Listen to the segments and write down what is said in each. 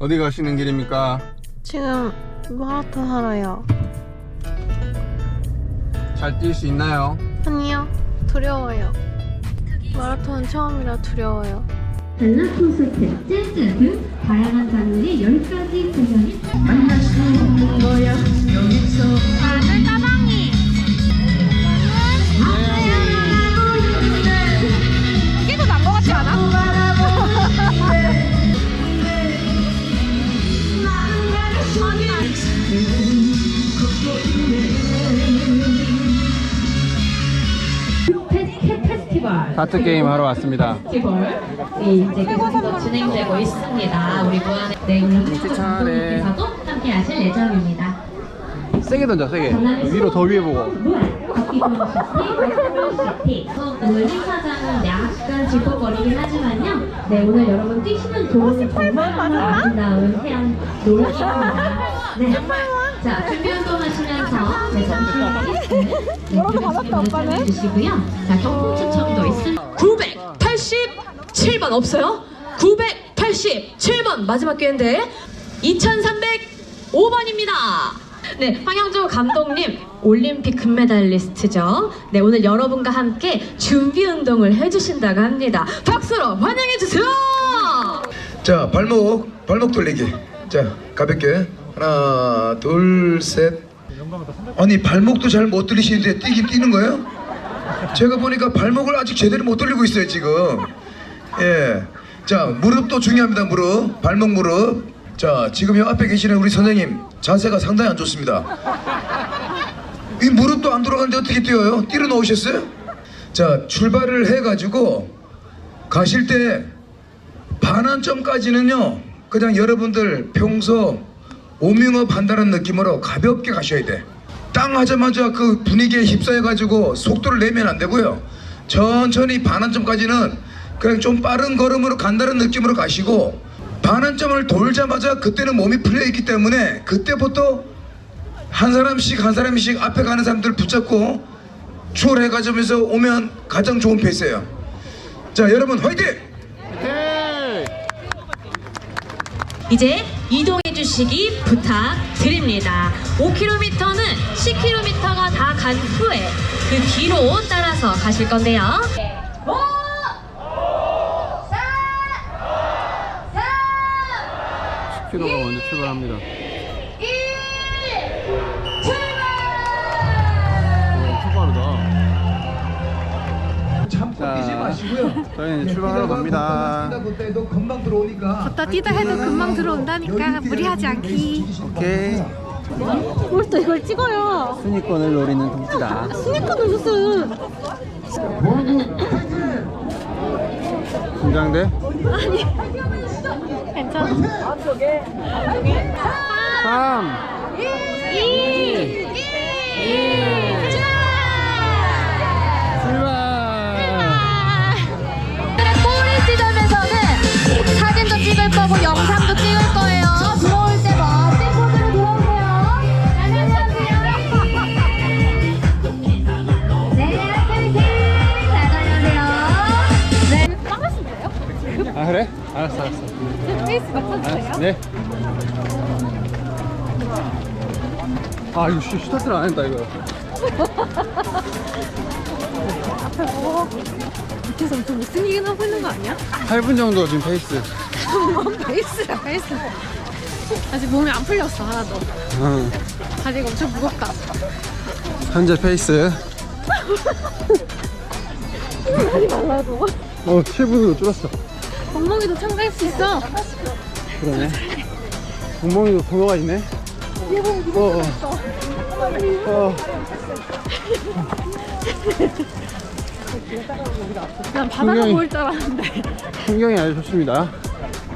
어디 가시는 길입니까? 지금 마라톤 하러요. 잘 뛸 수 있나요? 아니요, 두려워요. 마라톤 처음이라 두려워요. 벨라 콘서트, 재즈 등 다양한 장르의 10가지 공연이 다들 따방이. 다트 게임 하러 왔습니다. 네, 이제 계속해서 진행되고 있습니다. 우리 무한의 네, 오늘 추천해. 감독님께서도 함께 하실 예정입니다. 세게 던져, 세게. 위로 더 위에 보고. 오늘 행사장은 약간 질퍽거리긴 하지만요. 네, 오늘 여러분 뛰시는 도움이 정말 아름다운 해양 놀랍습니다. 네. 자, 준비 운동하시면서 네, 잠시 네, 받았다, 주시고요. 자, 경품 추첨도 있습니다. 987번 없어요? 987번 마지막 기회인데 2305번입니다. 네, 황영조 감독님 올림픽 금메달리스트죠. 네, 오늘 여러분과 함께 준비 운동을 해주신다고 합니다. 박수로 환영해 주세요. 자 발목 발목 돌리기 자 가볍게 하나 둘 셋 아니 발목도 잘 못 돌리시는데 뛰긴 뛰는 거예요? 제가 보니까 발목을 아직 제대로 못 돌리고 있어요 지금 예 자 무릎도 중요합니다 무릎 발목 무릎 자 지금 요 앞에 계시는 우리 선생님 자세가 상당히 안 좋습니다 이 무릎도 안 돌아가는데 어떻게 뛰어요? 뛰러 놓으셨어요? 자 출발을 해가지고 가실 때 반환점까지는요 그냥 여러분들 평소 오밍업 한다는 느낌으로 가볍게 가셔야 돼. 땅 하자마자 그 분위기에 휩싸여 가지고 속도를 내면 안 되고요. 천천히 반환점까지는 그냥 좀 빠른 걸음으로 간다는 느낌으로 가시고 반환점을 돌자마자 그때는 몸이 풀려 있기 때문에 그때부터 한 사람씩 한 사람씩 앞에 가는 사람들 붙잡고 추월해 가면서 오면 가장 좋은 페이스예요. 자 여러분 화이팅! 이제 이동해 주시기 부탁드립니다. 5km는 10km가 다 간 후에 그 뒤로 따라서 가실 건데요. 10km가 먼저 출발합니다. 출발하다. 자. 저희는 이제 출발하러 갑니다. 뛰다 볼 때도 금방 들어오니까. 걷다 뛰다 해도 금방 들어온다니까 무리하지 않기. 오케이. 뭘 또 이걸 찍어요? 순위권을 노리는 동지다. 스니커는 무슨? 긴장돼? 괜찮아. 앞쪽에. 앞쪽에. 3, 2, 2, 2. 2. 2. 아, 이거 슈, 스타트를 안 했다, 이거. 밑에서 엄청 못생기긴 하고 있는 거 아니야? 8분 정도 지금 페이스. 뭔 페이스야, 페이스. 아직 몸이 안 풀렸어, 하나도. 응. 다리가 엄청 무겁다. 현재 페이스. 하지 말라고. 어, 7분으로 줄었어. 엉덩이도 참가할 수 있어. 그러네. 구멍이도 번호가 있네. 어, 어. 난 바다가 풍경이- 보일 줄 알았는데. 풍경이 아주 좋습니다.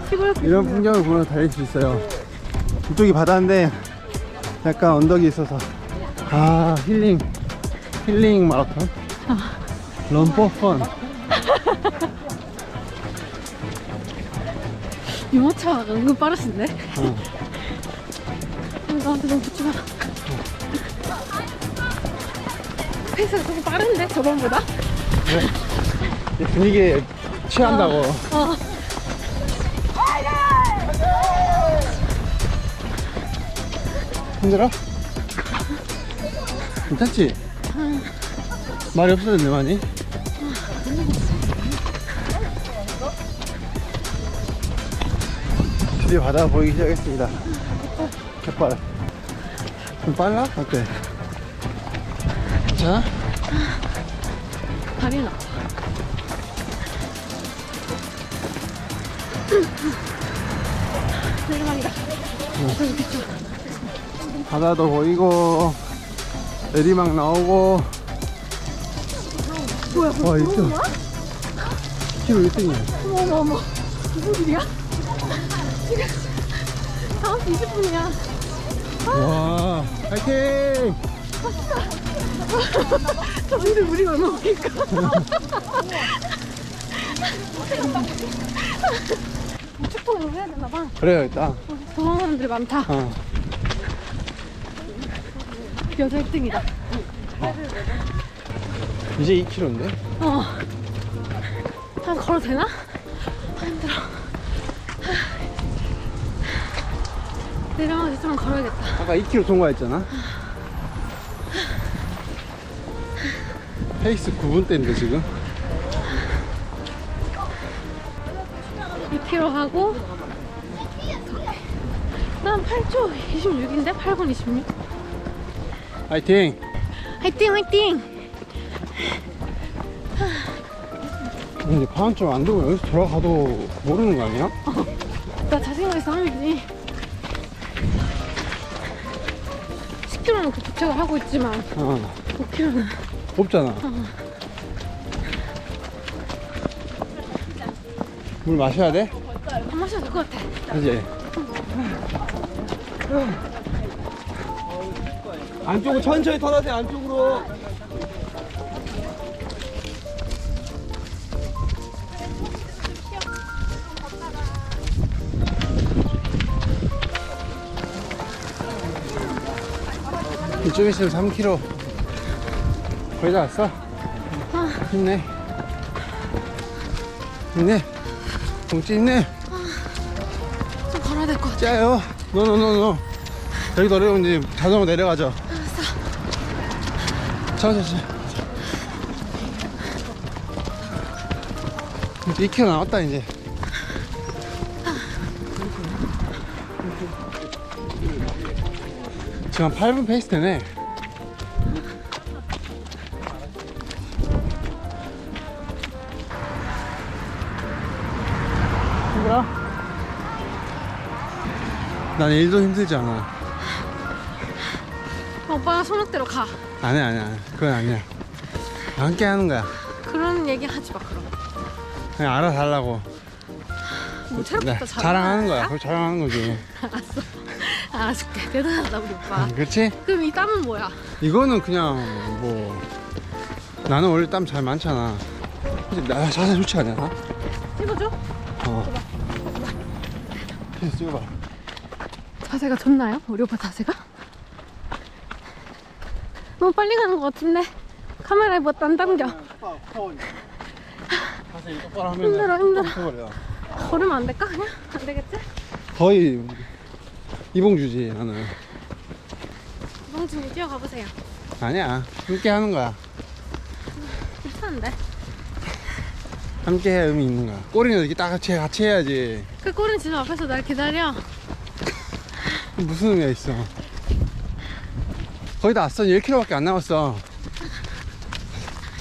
시골 이런 풍경을 보면서 달릴 수 있어요. 이쪽이 바다인데 약간 언덕이 있어서 아 힐링 힐링 마라톤 런포 펀 유모차가 은근 빠르신데? 어. 나한테 너무 붙지 마. 페이스가 조금 빠른데? 저번보다? 분위기에 취한다고 어. 힘들어? 괜찮지? 말이 없어졌네 많이 드디어 바다가 보이기 시작했습니다 햇발 좀 빨라? 어때? 괜찮아? 다리 나. 내리막이다. 바다도 보이고 내리막 나오고 뭐야 와 1등 키로 1등이야 어머 어머 무슨 일이야? 지금 20분이야. 와 파이팅 저런데 우리 얼마 웃길까? 축복을 해야 되나 봐. 그래야겠다 도망 사람들이 많다. 어. 여자 1등이다. 이제 2km인데? 어. 한 걸어도 되나? 아, 힘들어. 내려가서 좀 걸어야겠다. 아까 2km 통과했잖아 페이스 9분 대인데 지금 2km 하고 난 8초 26인데 8분 26. 파이팅 화이팅 화이팅. 근데 파란 쪽안 들고 여기서 돌아가도 모르는 거 아니야? 나 자신감 있어 하면 되지. 10km는 그 도착을 하고 있지만 어 5km는 없잖아 물 마셔야 돼? 안 마셔도 될 것 같아. 그지? 안쪽으로 천천히 털어세요 안쪽으로 이쪽에 있으면 3km 거의 다 왔어 힘내 힘내 동치 힘내 좀 걸어야 될 것 같아. 짜요. 노노노노. 여기 이제 자동으로 내려가죠. 알았어. 자. 2km 남았다 이제. 지금 한 8분 페이스 되네. 힘들어? 난 일도 힘들지 않아. 오빠가 손목대로 가. 아니야, 아니야. 그건 아니야. 함께 하는 거야. 그런 얘기 하지 마 그럼. 그냥 알아달라고. 뭐 네, 체력부터 자랑하는 거야. 그걸 자랑하는 거지. 알았어. 알아줄게. 대단하다 우리 오빠. 그렇지? 그럼 이 땀은 뭐야? 이거는 그냥 뭐 나는 원래 땀 잘 많잖아. 근데 나 자세 좋지 않냐? 찍어줘. 어. 계속 찍어봐. 자세가 좋나요? 우리 오빠 자세가? 너무 빨리 가는 것 같은데 카메라에 뭐안 담겨 자세 똑바로 하면 힘들어, 힘들어. 걸으면 안 될까 그냥? 안 되겠지? 거의 이봉주지 나는. 이봉준이 뛰어가 보세요 아니야. 함께 하는 거야. 괜찮은데? 함께 해야 의미 있는 거야. 꼬리는 이렇게 딱 같이, 같이 해야지. 그 꼬린 지금 앞에서 날 기다려 무슨 의미가 있어. 거의 다 왔어. 1km밖에 안 남았어.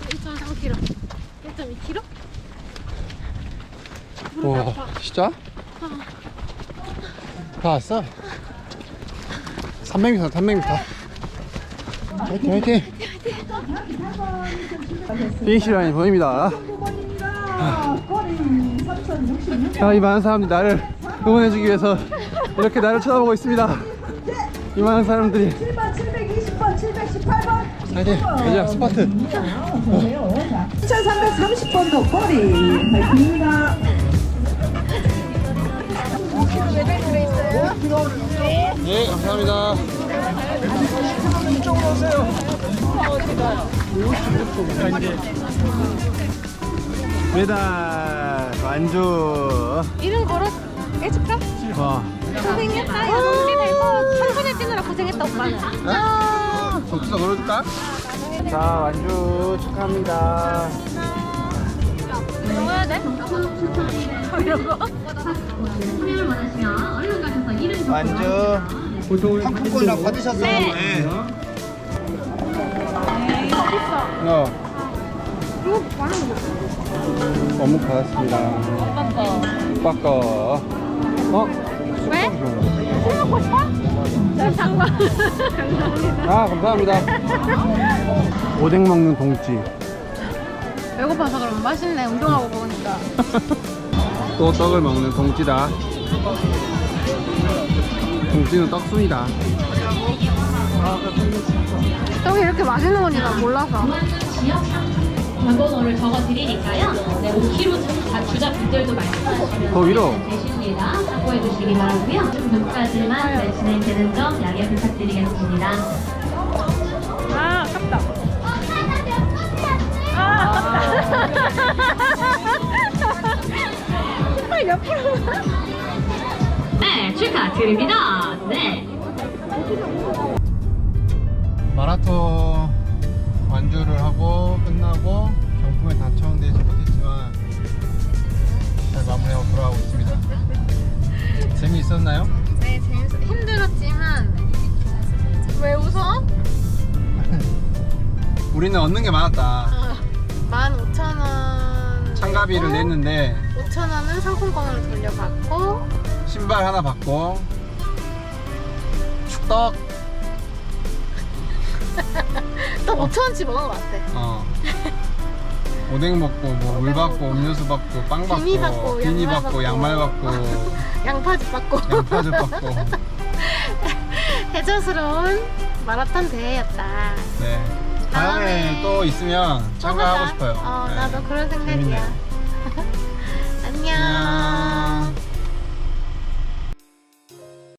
1.3km 1.2km? 무릎 와, 아파 진짜? 다 왔어? 300m, 300m. 화이팅, 화이팅! 피니시 라인이 보입니다. 자, 이 많은 사람들이 나를 응원해주기 위해서 이렇게 나를 쳐다보고 있습니다. 이 많은 사람들이. 7번 720번 718번 화이팅! 가자, 스파트! 2330번도 꼬리 파이팅입니다 네, 감사합니다. 이쪽으로 오세요. 메달 완주. 이름 걸어 해줄까? 와. 고생했다 야 우리 대고 3분에 뛰느라 고생했다 오빠는. 독서 걸어줄까? 자 완주 축하합니다 먹어야 돼? 참여를 원하시면 얼른 가셔서 이름 적고 완주 상품권이랑 받으셨어요? 네. 어. 어묵 받았습니다. 오빠 거. 오빠 거. 어? 왜? 술 먹고 싶어? 장관. 아, 감사합니다. 오뎅 먹는 동지. 배고파서 맛있네. 운동하고 먹으니까. 또 떡을 먹는 동지다. 동지는 떡순이다. 떡이 이렇게 맛있는 건지 난 몰라서. 지역 번호를 적어 드리니까요. 네, 5kg 다 주자 분들도 말씀하시면 더 위로. 되십니다. 참고해 주시기 바라고요. 분까지만 네, 진행되는 점 양해 부탁드리겠습니다. 신발 옆으로. 네, 축하드립니다. 네. 마라톤 완주를 하고 끝나고 경품에 당첨되지 못했지만 잘 마무리하고 돌아가고 있습니다. 재미있었나요? 네, 재밌어. 힘들었지만 왜 웃어? 우리는 얻는 게 많았다. 어, 15,000원. 참가비를 냈는데 5,000원은 상품권으로 돌려받고 신발 하나 받고 축떡 또 5,000원치 먹은 것 같아. 어. 오뎅 먹고 뭐물 받고 음료수 받고 빵 받고 비니 받고, 비니 양말 받고 양말 받고 양파즙 받고 양파즙 받고 해저스러운 마라톤 대회였다. 네 다음에 또 있으면 참가하고 싶어요. 어, 네. 나도 그런 생각이야. 안녕. 안녕.